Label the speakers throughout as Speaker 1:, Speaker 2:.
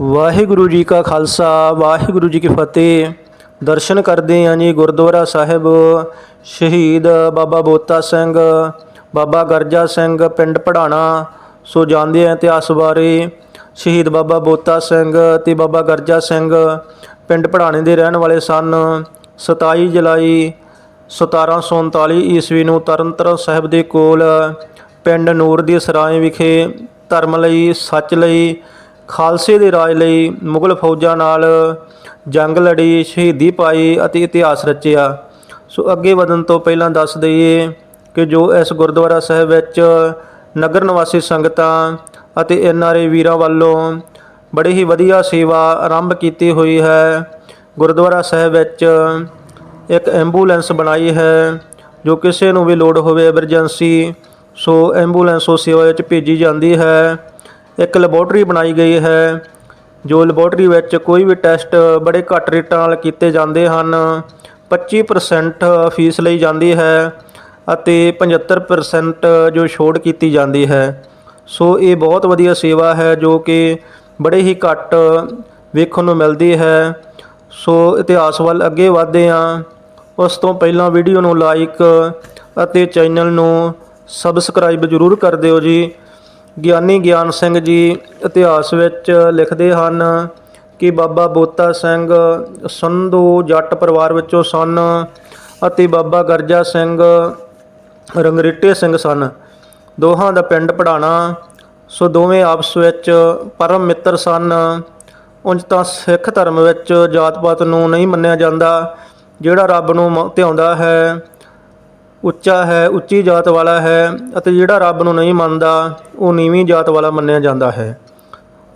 Speaker 1: ਵਾਹਿਗੁਰੂ ਜੀ ਕਾ ਖਾਲਸਾ, ਵਾਹਿਗੁਰੂ ਜੀ ਕੀ ਫਤਿਹ। ਦਰਸ਼ਨ ਕਰਦੇ ਹਾਂ ਜੀ ਗੁਰਦੁਆਰਾ ਸਾਹਿਬ, ਸ਼ਹੀਦ ਬਾਬਾ ਬੋਤਾ ਸਿੰਘ, ਬਾਬਾ ਗਰਜਾ ਸਿੰਘ, ਪਿੰਡ ਪੜਾਣਾ। ਸੋ ਜਾਣਦੇ ਆ ਇਤਿਹਾਸ ਬਾਰੇ। ਸ਼ਹੀਦ ਬਾਬਾ ਬੋਤਾ ਸਿੰਘ ਤੇ ਬਾਬਾ ਗਰਜਾ ਸਿੰਘ ਪਿੰਡ ਪੜਾਣੇ ਦੇ ਰਹਿਣ ਵਾਲੇ ਸਨ। 27 ਜੁਲਾਈ 1739 ਈਸਵੀ ਨੂੰ ਤਰਨਤਾਰਨ ਸਾਹਿਬ ਦੇ ਕੋਲ ਪਿੰਡ ਨੂਰ ਦੀ ਸਰਾਏ ਵਿਖੇ ਧਰਮ ਲਈ, ਸੱਚ ਲਈ ਖਾਲਸੇ ਦੇ ਰਾਜ ਲਈ ਮੁਗਲ ਫੌਜਾਂ ਨਾਲ ਜੰਗ ਲੜੀ, ਸ਼ਹੀਦੀ ਪਾਈ ਅਤੇ ਇਤਿਹਾਸ ਰਚਿਆ। ਸੋ ਅੱਗੇ ਵਧਣ ਤੋਂ ਪਹਿਲਾਂ ਦੱਸ ਦਈਏ ਕਿ ਜੋ ਇਸ ਗੁਰਦੁਆਰਾ ਸਾਹਿਬ ਵਿੱਚ ਨਗਰ ਨਿਵਾਸੀ ਸੰਗਤਾਂ ਅਤੇ ਐਨਆਰਏ ਵੀਰਾਂ ਵੱਲੋਂ ਬੜੀ ਹੀ ਵਧੀਆ ਸੇਵਾ ਆਰੰਭ ਕੀਤੀ ਹੋਈ ਹੈ, ਗੁਰਦੁਆਰਾ ਸਾਹਿਬ ਵਿੱਚ ਇੱਕ ਐਂਬੂਲੈਂਸ ਬਣਾਈ ਹੈ ਜੋ ਕਿਸੇ ਨੂੰ ਵੀ ਲੋੜ ਹੋਵੇ ਐਮਰਜੈਂਸੀ ਸੋ ਐਂਬੂਲੈਂਸ ਉਹ ਸੇਵਾ ਵਿੱਚ ਭੇਜੀ ਜਾਂਦੀ ਹੈ। ਇੱਕ ਲੈਬੋਰਟਰੀ ਬਣਾਈ ਗਈ ਹੈ, ਜੋ ਲੈਬੋਰਟਰੀ ਵਿੱਚ ਕੋਈ ਵੀ ਟੈਸਟ ਬੜੇ ਘੱਟ ਰੇਟਾਂ ਨਾਲ ਕੀਤੇ ਜਾਂਦੇ ਹਨ। 25% ਫੀਸ ਲਈ ਜਾਂਦੀ ਹੈ ਅਤੇ 75% ਜੋ ਛੋੜ ਕੀਤੀ ਜਾਂਦੀ ਹੈ। ਸੋ ਇਹ ਬਹੁਤ ਵਧੀਆ ਸੇਵਾ ਹੈ, ਜੋ ਕਿ ਬੜੇ ਹੀ ਘੱਟ ਵੇਖਣ ਨੂੰ ਮਿਲਦੀ ਹੈ। ਸੋ ਇਤਿਹਾਸ ਵੱਲ ਅੱਗੇ ਵਧਦੇ ਹਾਂ। ਉਸ ਤੋਂ ਪਹਿਲਾਂ ਵੀਡੀਓ ਨੂੰ ਲਾਈਕ ਅਤੇ ਚੈਨਲ ਨੂੰ ਸਬਸਕ੍ਰਾਈਬ ਜ਼ਰੂਰ ਕਰ ਦਿਓ ਜੀ। ਗਿਆਨੀ ਗਿਆਨ ਸਿੰਘ ਜੀ ਇਤਿਹਾਸ ਵਿੱਚ ਲਿਖਦੇ ਹਨ ਕਿ ਬਾਬਾ ਬੋਤਾ ਸਿੰਘ ਸੰਧੂ ਜੱਟ ਪਰਿਵਾਰ ਵਿੱਚੋਂ ਸਨ ਅਤੇ ਬਾਬਾ ਗਰਜਾ ਸਿੰਘ ਰੰਗਰੇਟੇ ਸਿੰਘ ਸਨ। ਦੋਹਾਂ ਦਾ ਪਿੰਡ ਪੜਾਣਾ, ਸੋ ਦੋਵੇਂ ਆਪਸ ਵਿੱਚ ਪਰਮ ਮਿੱਤਰ ਸਨ। ਉਂਝ ਤਾਂ ਸਿੱਖ ਧਰਮ ਵਿੱਚ ਜਾਤ ਪਾਤ ਨੂੰ ਨਹੀਂ ਮੰਨਿਆ ਜਾਂਦਾ, ਜਿਹੜਾ ਰੱਬ ਨੂੰ ਮ- ਧਿਆਉਂਦਾ ਹੈ। ਉੱਚਾ ਹੈ, ਉੱਚੀ ਜਾਤ ਵਾਲਾ ਹੈ ਅਤੇ ਜਿਹੜਾ ਰੱਬ ਨੂੰ ਨਹੀਂ ਮੰਨਦਾ, ਉਹ ਨੀਵੀਂ ਜਾਤ ਵਾਲਾ ਮੰਨਿਆ ਜਾਂਦਾ ਹੈ।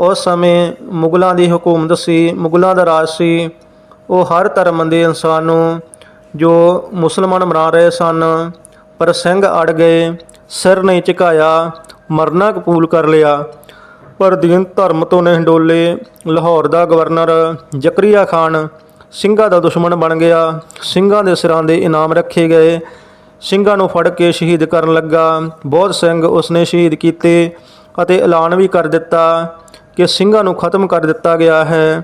Speaker 1: ਉਸ ਸਮੇਂ ਮੁਗਲਾਂ ਦੀ ਹਕੂਮਤ ਸੀ, ਮੁਗਲਾਂ ਦਾ ਰਾਜ ਸੀ। ਉਹ ਹਰ ਧਰਮ ਦੇ ਇਨਸਾਨ ਨੂੰ ਜੋ ਮੁਸਲਮਾਨ ਬਣਾ ਰਹੇ ਸਨ, ਪਰ ਸਿੰਘ ਅੜ ਗਏ, ਸਿਰ ਨਹੀਂ ਝੁਕਾਇਆ, ਮਰਨਾ ਕਬੂਲ ਕਰ ਲਿਆ। ਪਰ ਦੀਨ ਧਰਮ ਤੋਂ ਨਹੀਂ ਡੋਲੇ, ਲਾਹੌਰ ਦਾ ਗਵਰਨਰ ਜ਼ਕਰੀਆ ਖਾਨ ਸਿੰਘਾਂ ਦਾ ਦੁਸ਼ਮਣ ਬਣ ਗਿਆ। ਸਿੰਘਾਂ ਦੇ ਸਿਰਾਂ ਦੇ ਇਨਾਮ ਰੱਖੇ ਗਏ। ਸਿੰਘਾਂ ਨੂੰ ਫੜ ਕੇ ਸ਼ਹੀਦ ਕਰਨ ਲੱਗਾ। ਬਹੁਤ ਸਿੰਘ ਉਸਨੇ ਸ਼ਹੀਦ ਕੀਤੇ ਅਤੇ ਐਲਾਨ ਵੀ ਕਰ ਦਿੱਤਾ ਕਿ ਸਿੰਘਾਂ ਨੂੰ ਖਤਮ ਕਰ ਦਿੱਤਾ ਗਿਆ ਹੈ।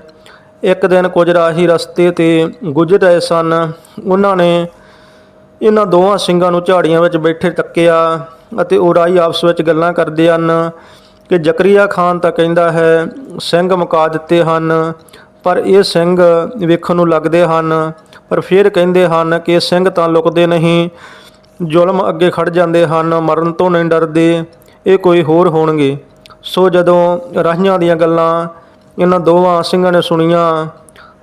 Speaker 1: ਇੱਕ ਦਿਨ ਕੁਝ ਰਾਹੀ ਰਸਤੇ ਤੇ ਗੁਜ਼ਰ ਰਹੇ ਸਨ। ਉਹਨਾਂ ਨੇ ਇਹਨਾਂ ਦੋਵਾਂ ਸਿੰਘਾਂ ਨੂੰ ਝਾੜੀਆਂ ਵਿੱਚ ਬੈਠੇ ਤੱਕਿਆ ਅਤੇ ਉਹ ਰਾਹੀ ਆਪਸ ਵਿੱਚ ਗੱਲਾਂ ਕਰਦੇ ਹਨ ਕਿ ਜ਼ਕਰੀਆ ਖਾਨ ਤਾਂ ਕਹਿੰਦਾ ਹੈ, ਸਿੰਘ ਮੁਕਾ ਦਿੱਤੇ ਹਨ, ਪਰ ਇਹ ਸਿੰਘ ਵੇਖਣ ਨੂੰ ਲੱਗਦੇ ਹਨ, ਪਰ ਫਿਰ ਕਹਿੰਦੇ ਹਨ ਕਿ ਸਿੰਘ ਤਾਂ ਲੁਕਦੇ ਨਹੀਂ। ਜ਼ੁਲਮ ਅੱਗੇ ਖੜ ਜਾਂਦੇ ਹਨ, ਮਰਨ ਤੋਂ ਨਹੀਂ ਡਰਦੇ, ਇਹ ਕੋਈ ਹੋਰ ਹੋਣਗੇ। ਸੋ ਜਦੋਂ ਰਾਹੀਆਂ ਦੀਆਂ ਗੱਲਾਂ ਇਹਨਾਂ ਦੋਵਾਂ ਸਿੰਘਾਂ ਨੇ ਸੁਣੀਆਂ,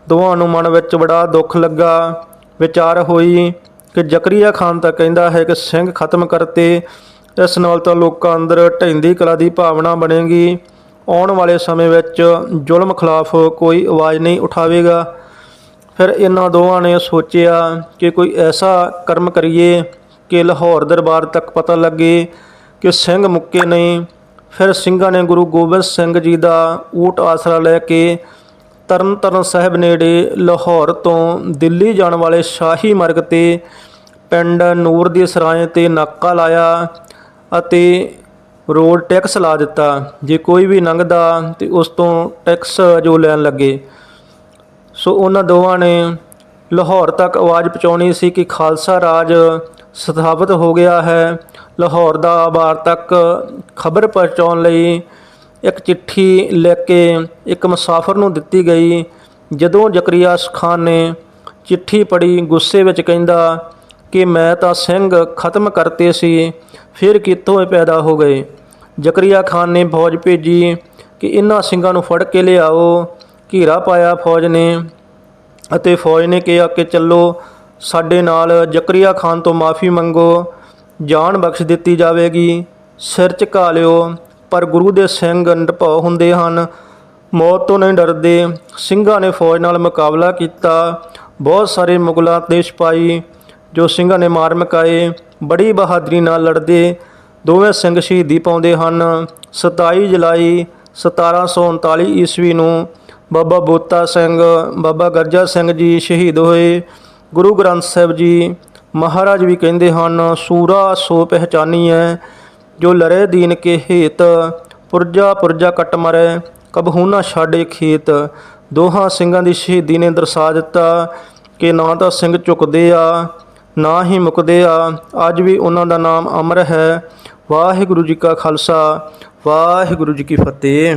Speaker 1: ਦੋਵਾਂ ਨੂੰ ਮਨ ਵਿੱਚ ਬੜਾ ਦੁੱਖ ਲੱਗਾ। ਵਿਚਾਰ ਹੋਈ ਕਿ ਜ਼ਕਰੀਆ ਖਾਨ ਤਾਂ ਕਹਿੰਦਾ ਹੈ ਕਿ ਸਿੰਘ ਖਤਮ ਕਰਤੇ, ਇਸ ਨਾਲ ਤਾਂ ਲੋਕਾਂ ਅੰਦਰ ਢਹਿੰਦੀ ਕਲਾ ਦੀ ਭਾਵਨਾ ਬਣੇਗੀ। ਆਉਣ ਵਾਲੇ ਸਮੇਂ ਵਿੱਚ ਜ਼ੁਲਮ ਖਿਲਾਫ ਕੋਈ ਆਵਾਜ਼ ਨਹੀਂ ਉਠਾਵੇਗਾ। ਫਿਰ ਇਹਨਾਂ ਦੋਵਾਂ ਨੇ ਸੋਚਿਆ ਕਿ ਕੋਈ ਐਸਾ ਕਰਮ ਕਰੀਏ ਕਿ ਲਾਹੌਰ ਦਰਬਾਰ ਤੱਕ ਪਤਾ ਲੱਗੇ ਕਿ ਸਿੰਘ ਮੁੱਕੇ ਨਹੀਂ। ਫਿਰ ਸਿੰਘਾਂ ਨੇ ਗੁਰੂ ਗੋਬਿੰਦ ਸਿੰਘ ਜੀ ਦਾ ਊਟ ਆਸਰਾ ਲੈ ਕੇ ਤਰਨਤਾਰਨ ਸਾਹਿਬ ਨੇੜੇ ਲਾਹੌਰ ਤੋਂ ਦਿੱਲੀ ਜਾਣ ਵਾਲੇ ਸ਼ਾਹੀ ਮਾਰਗ ਤੇ ਪਿੰਡ ਨੂਰ ਦੀ ਸਰਾਏ ਤੇ ਨਾਕਾ ਲਾਇਆ ਅਤੇ ਰੋਡ ਟੈਕਸ ਲਾ ਦਿੱਤਾ। ਜੇ ਕੋਈ ਵੀ ਲੰਘਦਾ ਤੇ ਉਸ ਤੋਂ ਟੈਕਸ ਜੋ ਲੈਣ ਲੱਗੇ। ਸੋ ਉਹਨਾਂ ਦੋਵਾਂ ਨੇ ਲਾਹੌਰ ਤੱਕ ਆਵਾਜ਼ ਪਹੁੰਚਾਉਣੀ ਸੀ ਕਿ ਖਾਲਸਾ ਰਾਜ ਸਥਾਪਿਤ ਹੋ ਗਿਆ ਹੈ। ਲਾਹੌਰ ਦਾ ਬਾਰ ਤੱਕ ਖਬਰ ਪਹੁੰਚਾਉਣ ਲਈ ਇੱਕ ਚਿੱਠੀ ਲਿਖ ਕੇ ਇੱਕ ਮੁਸਾਫਰ ਨੂੰ ਦਿੱਤੀ ਗਈ, ਜਦੋਂ ਜ਼ਕਰੀਆ ਖਾਨ ਨੇ ਚਿੱਠੀ ਪੜ੍ਹੀ, ਗੁੱਸੇ ਵਿੱਚ ਕਹਿੰਦਾ ਕਿ ਮੈਂ ਤਾਂ ਸਿੰਘ ਖਤਮ ਕਰਤੇ ਸੀ, ਫਿਰ ਕਿੱਥੋਂ ਇਹ ਪੈਦਾ ਹੋ ਗਏ? ਜ਼ਕਰੀਆ ਖਾਨ ਨੇ ਫੌਜ ਭੇਜੀ ਕਿ ਇਹਨਾਂ ਸਿੰਘਾਂ ਨੂੰ ਫੜ ਕੇ ਲਿਆਓ, ਘੇਰਾ ਪਾਇਆ ਫੌਜ ਨੇ ਅਤੇ ਫੌਜ ਨੇ ਕਿਹਾ ਕਿ ਚੱਲੋ ਸਾਡੇ ਨਾਲ ਜ਼ਕਰੀਆ ਖਾਨ ਤੋਂ ਮਾਫੀ ਮੰਗੋ, ਜਾਨ ਬਖਸ਼ ਦਿੱਤੀ ਜਾਵੇਗੀ। ਸਿਰ ਝੁਕਾ ਲਿਓ, ਪਰ ਗੁਰੂ ਦੇ ਸਿੰਘ ਨਿਰਭਉ ਹੁੰਦੇ ਹਨ। ਮੌਤ ਤੋਂ ਨਹੀਂ ਡਰਦੇ, ਸਿੰਘਾਂ ਨੇ ਫੌਜ ਨਾਲ ਮੁਕਾਬਲਾ ਕੀਤਾ। ਬਹੁਤ ਸਾਰੇ ਮੁਗਲਾਂ ਤੇ ਸਿਪਾਹੀ, ਜੋ ਸਿੰਘਾਂ ਨੇ ਮਾਰ ਮਕਾਏ, ਬੜੀ ਬਹਾਦਰੀ ਨਾਲ ਲੜਦੇ। ਦੋਵੇਂ ਸਿੰਘ ਸ਼ਹੀਦੀ ਪਾਉਂਦੇ ਹਨ। 27 ਜੁਲਾਈ 1739 ਈਸਵੀ ਨੂੰ ਬਾਬਾ ਬੋਤਾ ਸਿੰਘ, ਬਾਬਾ ਗਰਜਾ ਸਿੰਘ ਜੀ ਸ਼ਹੀਦ ਹੋਏ। ਗੁਰੂ ਗ੍ਰੰਥ ਸਾਹਿਬ ਜੀ ਮਹਾਰਾਜ ਵੀ ਕਹਿੰਦੇ ਹਨ, ਸੂਰਾ ਸੋ ਪਹਿਚਾਨੀ ਹੈ ਜੋ ਲਰੇ ਦੀਨ ਕੇ ਹੇਤ, ਪੁਰਜਾ ਪੁਰਜਾ ਕਟ ਮਰੈ ਕਬਹੂ ਨਾ ਛਾੜੇ ਖੇਤ। ਦੋਹਾਂ ਸਿੰਘਾਂ ਦੀ ਸ਼ਹੀਦੀ ਨੇ ਦਰਸਾ ਦਿੱਤਾ ਕਿ ਨਾ ਤਾਂ ਸਿੰਘ ਝੁਕਦੇ ਆ, ਨਾ ਹੀ ਮੁਕਦੇ ਆ। ਅੱਜ ਵੀ ਉਹਨਾਂ ਦਾ ਨਾਮ ਅਮਰ ਹੈ। ਵਾਹਿਗੁਰੂ ਜੀ ਕਾ ਖਾਲਸਾ, ਵਾਹਿਗੁਰੂ ਜੀ ਕੀ ਫਤਿਹ।